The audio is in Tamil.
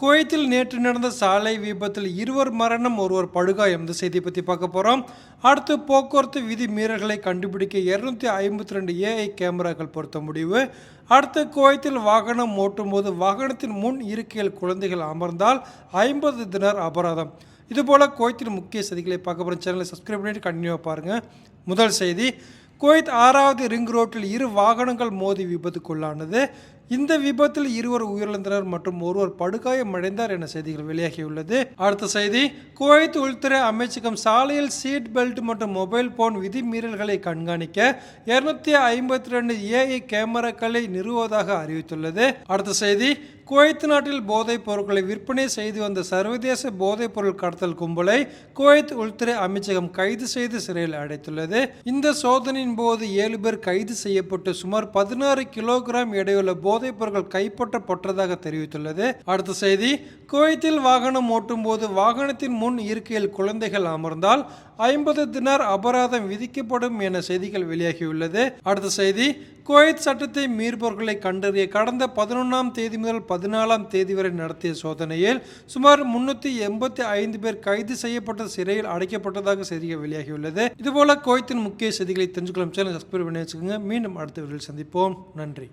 குவைத்தில் நேற்று நடந்த சாலை விபத்தில் இருவர் மரணம் ஒருவர் படுகாயம். இந்த செய்தியை பற்றி பார்க்க போகிறோம் அடுத்து போக்குவரத்து விதி மீறல்களை கண்டுபிடிக்க இருநூத்தி ஐம்பத்தி ரெண்டு ஏஐ கேமராக்கள் பொருத்த முடிவு. அடுத்து குவைத்தில் வாகனம் ஓட்டும்போது வாகனத்தின் முன் இருக்கையில் குழந்தைகள் அமர்ந்தால் ஐம்பது தினர் அபராதம். இதுபோல் குவைத்தின் முக்கிய செய்திகளை பார்க்க போகிற சேனலை சப்ஸ்கிரைப் பண்ணிட்டு கண்டினியூவாக பாருங்கள் முதல் செய்தி குவைத் ஆறாவது ரிங் ரோட்டில் இரு வாகனங்கள் மோதி விபத்துக்குள்ளானது. இந்த விபத்தில் இருவர் உயிரிழந்தனர் மற்றும் ஒருவர் படுகாயமடைந்தார் என செய்திகள் வெளியாகியுள்ளது. அடுத்த செய்தி குவைத் உள்துறை அமைச்சகம் சாலையில் சீட் பெல்ட் மற்றும் மொபைல் போன் விதிமீறல்களை கண்காணிக்க இருநூத்தி ஐம்பத்தி ரெண்டு ஏஐ கேமராக்களை நிறுவுவதாக அறிவித்துள்ளது. அடுத்த செய்தி குவைத் நாட்டில் போதைப் பொருட்களை விற்பனை செய்து வந்த சர்வதேச போதைப் பொருள் கடத்தல் கும்பலை குவைத் உள்துறை அமைச்சகம் கைது செய்து சிறையில் அடைத்துள்ளது. இந்த சோதனையின் போது ஏழு பேர் கைது செய்யப்பட்டு சுமார் பதினாறு கிலோகிராம் எடையுள்ள போதைப் பொருட்கள் கைப்பற்றப்பட்டதாக தெரிவித்துள்ளது. அடுத்த செய்தி குவைத்தில் வாகனம் ஓட்டும் போது வாகனத்தின் முன் இருக்கையில் குழந்தைகள் அமர்ந்தால் ஐம்பது தினார் அபராதம் விதிக்கப்படும் என செய்திகள் வெளியாகியுள்ளது. அடுத்த செய்தி குவைத் சட்டத்தை மீறுபவர்களை கண்டறிய கடந்த பதினொன்றாம் தேதி முதல் பதினாலாம் தேதி வரை நடத்திய சோதனையில் சுமார் முன்னூத்தி எண்பத்தி ஐந்து பேர் கைது செய்யப்பட்ட சிறையில் அடைக்கப்பட்டதாக செய்திகள் வெளியாகியுள்ளது. இதுபோல குவைத்தின் முக்கிய செய்திகளை தெரிஞ்சுக்கலாம். சேனல் சப்ஸ்கிரைப் பண்ணி வச்சுக்கோங்க. மீண்டும் அடுத்த வீடியோவில் சந்திப்போம். நன்றி.